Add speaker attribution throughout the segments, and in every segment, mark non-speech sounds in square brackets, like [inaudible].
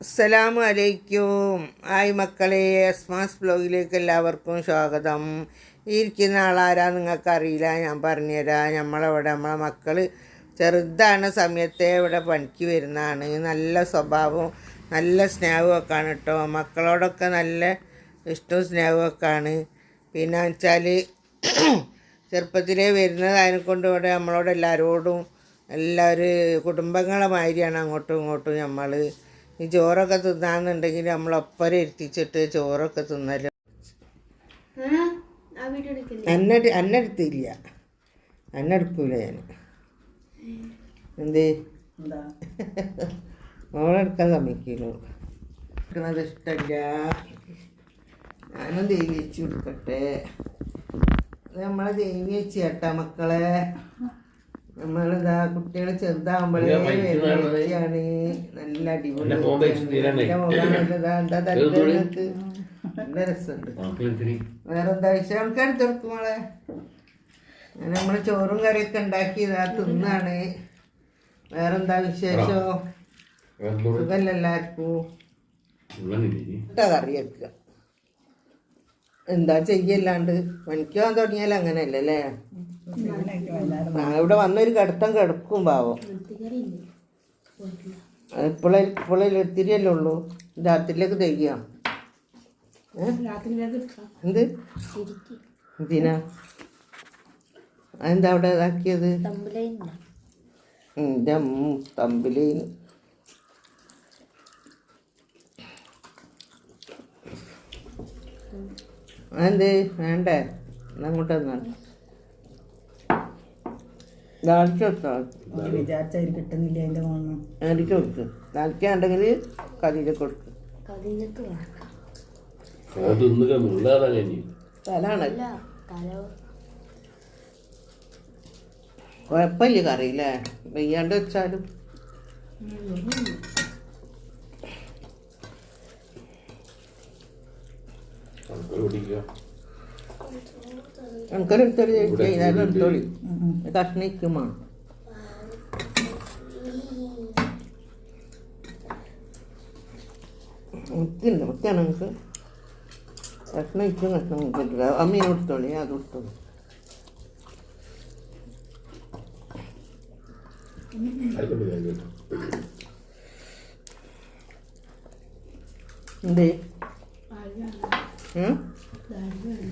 Speaker 1: അസ്സലാമു അലൈക്കും. ആയി മക്കളെ എസ്മാസ് ബ്ലോഗിലേക്ക് എല്ലാവർക്കും സ്വാഗതം. ഇരിക്കുന്ന ആളാരാ നിങ്ങൾക്കറിയില്ല ഞാൻ പറഞ്ഞുതരാം. നമ്മളവിടെ നമ്മളെ മക്കൾ ചെറുതാണ് സമയത്തെ ഇവിടെ പണിക്ക് വരുന്നതാണ്. നല്ല സ്വഭാവവും നല്ല സ്നേഹമൊക്കെ ആണ് കേട്ടോ. മക്കളോടൊക്കെ നല്ല ഇഷ്ടവും സ്നേഹമൊക്കെ ആണ് പിന്നെ വെച്ചാൽ [clears throat] ചെറുപ്പത്തിലേ വരുന്നതായത് കൊണ്ട് ഇവിടെ നമ്മളോട് എല്ലാവരോടും എല്ലാവരും കുടുംബങ്ങളെ മാതിരിയാണ് അങ്ങോട്ടും ഇങ്ങോട്ടും നമ്മൾ ഈ ചോറൊക്കെ തിന്നാന്നുണ്ടെങ്കിൽ നമ്മളൊപ്പരം ഇരുത്തിച്ചിട്ട് ചോറൊക്കെ
Speaker 2: തിന്നൽ.
Speaker 1: അന്ന അന്നെടുത്തില്ല അന്നെടുക്കൂല ഞാൻ എന്തേ? മോളെടുക്കാൻ സമ്മതിക്കുന്നു എടുക്കണത് ഇഷ്ടമില്ല ഞാനും വെച്ച് കൊടുക്കട്ടെ. നമ്മളെ വെച്ച് കേട്ടാ മക്കളെ. നമ്മളിതാ കുട്ടികൾ ചെറുതാകുമ്പോഴേ വെച്ചിയാണ് നല്ല അടിപൊളി. എന്താ തരത്തിലേക്ക് നല്ല രസമുണ്ട്. വേറെന്താ വിഷയം? നമുക്ക് എടുത്ത് കൊടുക്കും മോളെ. ഞാൻ നമ്മൾ ചോറും കറിയൊക്കെ ഉണ്ടാക്കി ഇതാ തിന്നാണ്. വേറെന്താ വിശേഷോ? സുഖല്ല എല്ലാവർക്കും? കറിയൊക്കെ കറി വെക്കുക എന്താ ചെയ്യല്ലാണ്ട്? പണിക്ക് പോകാൻ തുടങ്ങിയാൽ അങ്ങനെയല്ലേ അല്ലേ ഇവിടെ വന്നൊരു കിടത്തം കിടക്കും പാവം. ഇപ്പോഴും ഒത്തിരി അല്ലേ ഉള്ളൂ. രാത്രിയിലേക്ക് തയ്ക്കുക എന്ത്? എന്തിനാ? അതെന്താ അവിടെ ഇതാക്കിയത് എന്റെ Thank തമ്പിലേന് അതെന്ത്? വേണ്ടേ? എന്നാ അങ്ങോട്ട് വന്നാണ് ദാളിച്ച് കൊടുത്തോ?
Speaker 3: വിചാരിച്ചാൽ കിട്ടുന്നില്ല മോന്ന്
Speaker 1: കൊടുക്ക്. ദാളിക്കുണ്ടെങ്കിൽ കറിയിലേക്ക് കൊടുക്ക്.
Speaker 2: കതിനൊക്കെ വേണം
Speaker 4: അതൊന്നുക മുള്ളാതാ ഞാൻ
Speaker 1: സ്ഥലമാണ്
Speaker 2: അല്ല തല.
Speaker 1: കുഴപ്പമില്ല കറി വെയ്യാണ്ട് വെച്ചാലും.
Speaker 4: കുടിക്കുക
Speaker 1: എനിക്കൊരു എടുത്തോളി. ചേച്ചി ഞാൻ എടുത്തോളി കഷ്ണിക്കുമോ മുറ്റുണ്ട് മുറ്റാണ് നമുക്ക്. കഷ്ണം ഇച്ചും കഷ്ണം കിട്ടില്ല അമ്മീനെ കൊടുത്തോളി അത്
Speaker 4: ആയിക്കോട്ടെ.
Speaker 1: എന്തേ?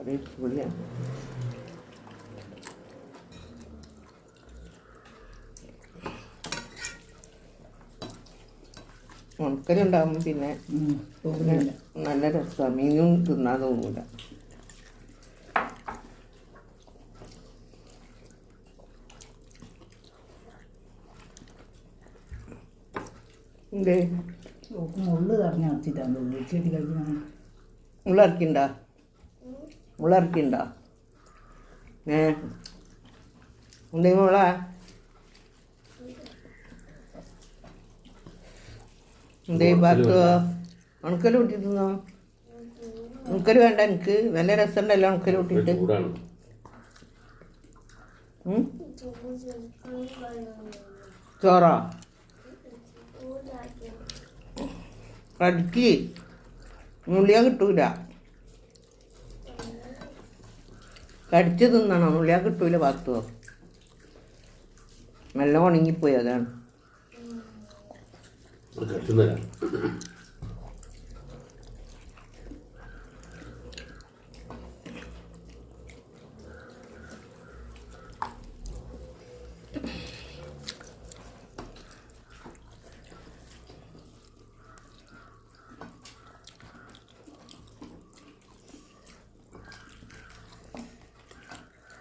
Speaker 1: ഒരു പുളിയ ഉണക്കലുണ്ടാകുമ്പോൾ പിന്നെ പിന്നെ നല്ല രസമാണ് മീനും തിന്നാൻ തോന്നൂല. എന്തേ?
Speaker 3: മുള്ളു തറഞ്ഞ വെച്ചിട്ടാണ് ഉള്ളിച്ചെടി കഴിക്കണം?
Speaker 1: മുളർക്കിണ്ട മുളർക്കിണ്ട? ഏ? എന്തേ മുള എന്തേ ബാത്തു ഉണക്കൽ കൂട്ടിട്ടുന്നോ ഉണക്കൽ വേണ്ട എനിക്ക് നല്ല രസമുണ്ടല്ലോ ഉണക്കൽ കൂട്ടിയിട്ട്? ചോറോ? കടുക്കി. മുള്ളിയാ കിട്ടൂല. കടിച്ച് തിന്നണം. ഉള്ളിയാ കിട്ടൂല പത്തോ. നല്ല ഉണങ്ങിപ്പോയി അതാണ്.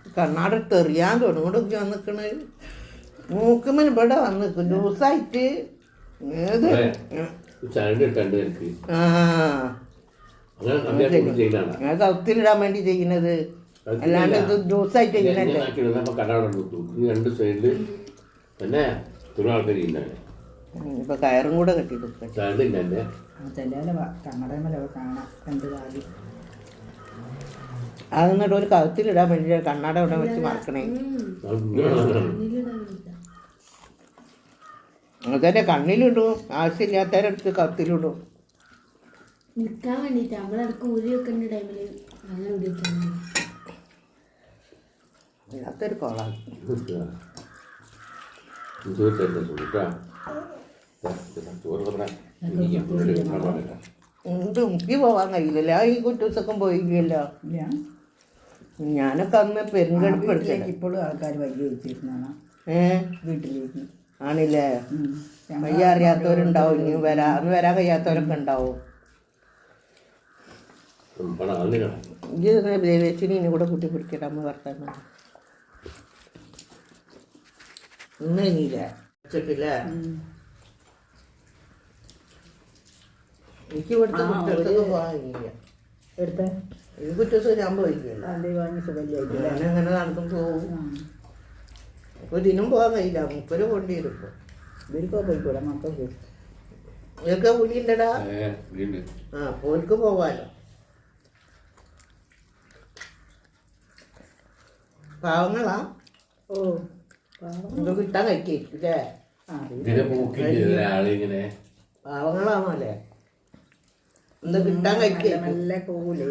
Speaker 4: കത്തുന്നല്ല
Speaker 1: കണ്ണാടെടുത്ത് എറിയാൻ തുടങ്ങോട്ടൊക്കെ വന്നിക്കണ് മൂക്കുമ്മൻ ഇവിടെ വന്നിക്കും. ജ്യൂസായിട്ട് ഏത്? കൗത്തിലിടാൻ വേണ്ടി ചെയ്യുന്നത് അല്ലാണ്ട് ഇത് ജ്യൂസായിട്ട്
Speaker 4: പിന്നെ
Speaker 1: ഇപ്പൊ കയറും കൂടെ കെട്ടി കൊടുക്കട്ടെ
Speaker 4: ചരട് ഇന്നെ
Speaker 3: കണ്ണടമല കാണാം. രണ്ട് കാര്യം?
Speaker 1: അത് എന്നിട്ട് ഒരു കഴുത്തിലിടാൻ വേണ്ടി കണ്ണാട ഇവിടെ വെച്ച് മറക്കണേ. അങ്ങനെ കണ്ണിലിടും. ആവശ്യമില്ലാത്തവരടുത്ത് കഴുത്തിലിടും.
Speaker 2: നിൽക്കാൻ വേണ്ടിയിട്ട് നമ്മളിടക്ക് ഊരി വെക്കുന്ന ടൈമിൽ അങ്ങനെ ഊരി വെക്കാൻ
Speaker 1: ഇല്ലാത്തൊരു കോളാണ്
Speaker 4: ചോറ് പറഞ്ഞ
Speaker 1: എന്ത് മുക്കി പോവാൻ കഴിയില്ലല്ലോ. ഈ കുറ്റൂസൊക്കെ പോയില്ലല്ലോ. ഞാനൊക്കെ അന്ന് പെരുങ്കടുപ്പ്
Speaker 3: ഇപ്പോഴും ആൾക്കാർ വഴി വെച്ചിരുന്നാണ്
Speaker 1: ഏ
Speaker 3: വീട്ടിലേക്ക്.
Speaker 1: ആണില്ലേ. വയ്യ അറിയാത്തവരുണ്ടാവും ഇനി വരാ അന്ന് വരാൻ കഴിയാത്തവരൊക്കെ ഉണ്ടാവും. ഇത് ദേവേച്ചിന് ഇനി കൂടെ കൂട്ടി പിടിക്കട്ടെ അമ്മ വർത്താനം ഇന്ന് ഇനിയില്ല? ഉച്ചക്കില്ല എനിക്ക് ഇവിടുത്തെ കുട്ടികൾക്ക് പോകാൻ
Speaker 3: എടുത്ത.
Speaker 1: ഈ കുറ്റൂസ് ഞാൻ അങ്ങനെ പോകും ദിനം പോകാൻ കഴിയില്ല. മുപ്പര് കൊണ്ടി വരും ഇപ്പൊ.
Speaker 3: ഇവർക്കോ പോയിക്കൂടെ? മക്കൾക്ക്?
Speaker 1: ഇതൊക്കെ പുലിയുണ്ടടാ ആ പോൽക്ക് പോവാലോ. പാവങ്ങളാ?
Speaker 3: ഓ പാവം.
Speaker 1: ഇത് കിട്ടാൻ കഴിക്കില്ലേ
Speaker 3: ആ
Speaker 1: എന്താ കിട്ടാൻ കഴിക്കേ.
Speaker 3: നല്ല പോകൂലേ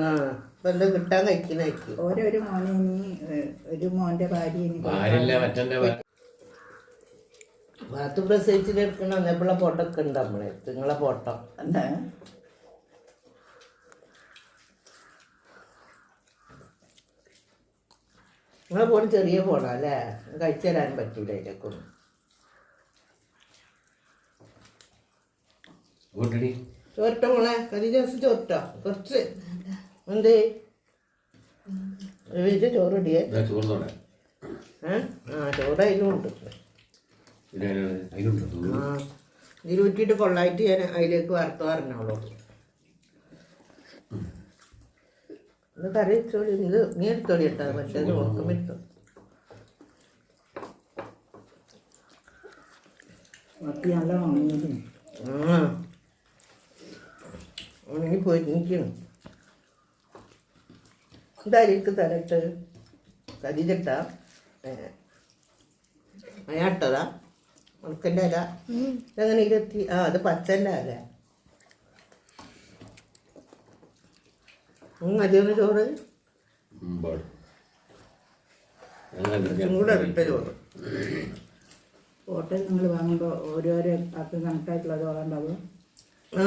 Speaker 1: ആ ഇപ്പൊ എന്താ കിട്ടാൻ കഴിക്കുന്ന
Speaker 3: ഓരോരു മോനെ ഇനി ഒരു മോന്റെ ഭാര്യ ഇനി
Speaker 4: ഭാര്യല്ല
Speaker 1: പ്രസവിച്ചിട്ടെടുക്കണ ഫോട്ടോ ഒക്കെ ഉണ്ട് നമ്മളെ. നിങ്ങളെ ഫോട്ടോ.
Speaker 3: എന്താ?
Speaker 1: നിങ്ങളെ ഫോൺ ചെറിയ ഫോണാ അല്ലേ? കഴിച്ചു തരാൻ പറ്റൂല
Speaker 4: കൂട്ടടി
Speaker 1: ചോരട്ടോ മോളെ? കരി ദിവസം ചോരട്ടോ. കുറച്ച്. എന്തേ? വീട്ടിൽ ചോറ് ഇടിയേ
Speaker 4: ചോറിനോടെ.
Speaker 1: ആ ചോറ്
Speaker 4: അതിലുണ്ട്.
Speaker 1: ആ കൊള്ളായിട്ട് ഞാൻ അതിലേക്ക് വറുത്ത് പറഞ്ഞോളൂ ഇത് കറി ചോളി ഇത് നീ എടുത്തോളി കേട്ടോ. മറ്റേത് ഉറക്കം ഇട്ടു
Speaker 3: മത്തി നല്ല ഉണങ്ങിയതിന്
Speaker 1: ആ. നിൽക്കണം ഇതായിരിക്കും തരട്ട് കരിചട്ട മയാട്ടതാ. ഉണക്കന്റെ അല. ഇതങ്ങനെ ഇരുപത്തി ആ അത് പച്ചന്റെ അല. മതിയൊന്ന് ചോറ്. കൂടെ ഇട്ട ചോറ്.
Speaker 3: ഹോട്ടൽ നിങ്ങൾ വാങ്ങുമ്പോൾ ഓരോരോ ആൾക്ക് കണക്കായിട്ടുള്ളത് ഉണ്ടാവും
Speaker 1: ആ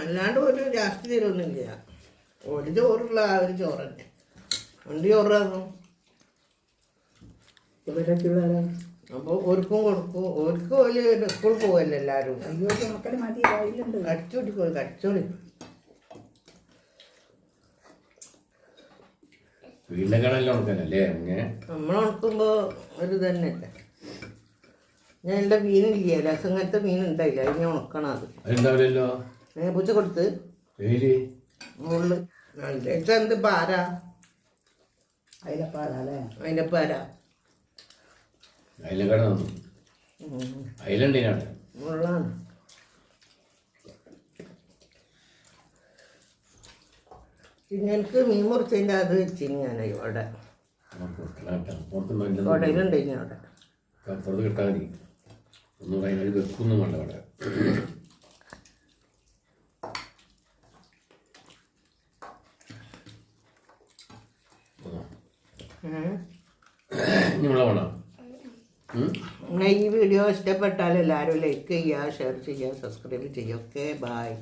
Speaker 1: അല്ലാണ്ട് ഒരു ജാസ്തി തരുമൊന്നുമില്ല ഒരു ചോറുള്ള ആ ഒരു ചോറ് തന്നെ രണ്ട് ചോറാകും അപ്പോൾ ഒരുക്കും കൊടുക്കും. ഒരുക്കും ഒരു സ്കൂളിൽ പോകല്ലോ എല്ലാവരും
Speaker 3: അയ്യോ മക്കൾ മതി കടിച്ചോടി
Speaker 1: കടിച്ചോടിക്കോ കടിച്ചോടി
Speaker 4: ഉണക്കാനല്ലേ അങ്ങനെ
Speaker 1: നമ്മൾ ഉണക്കുമ്പോൾ ഒരു തന്നെ ഞാൻ എന്റെ മീനില്ലേ രസങ്ങനത്തെ മീൻ ഉണ്ടായില്ല അത് ഞാൻ ഉണക്കണം അത്. ഞാൻ പൂച്ച കൊടുത്ത്. എന്ത് പാര? അതിന്റെ പാര
Speaker 4: അതിലെ അതിലുണ്ടീനാണ്
Speaker 1: പിന്നെ എനിക്ക് മീൻ മുറിച്ചതിന്റെ അത് വെച്ചിന് ഞാൻ അവിടെ.
Speaker 4: പുറത്തുണ്ടോ
Speaker 1: കടയിലുണ്ട് ഇനി അവിടെ.
Speaker 4: പുറത്ത് കിട്ടാൻ കൈ വെക്കൊന്നും വേണ്ട അവിടെ
Speaker 1: ഈ വീഡിയോ ഇഷ്ടപ്പെട്ടാൽ എല്ലാവരും ലൈക്ക് ചെയ്യുക ഷെയർ ചെയ്യുക സബ്സ്ക്രൈബ് ചെയ്യുക. Okay bye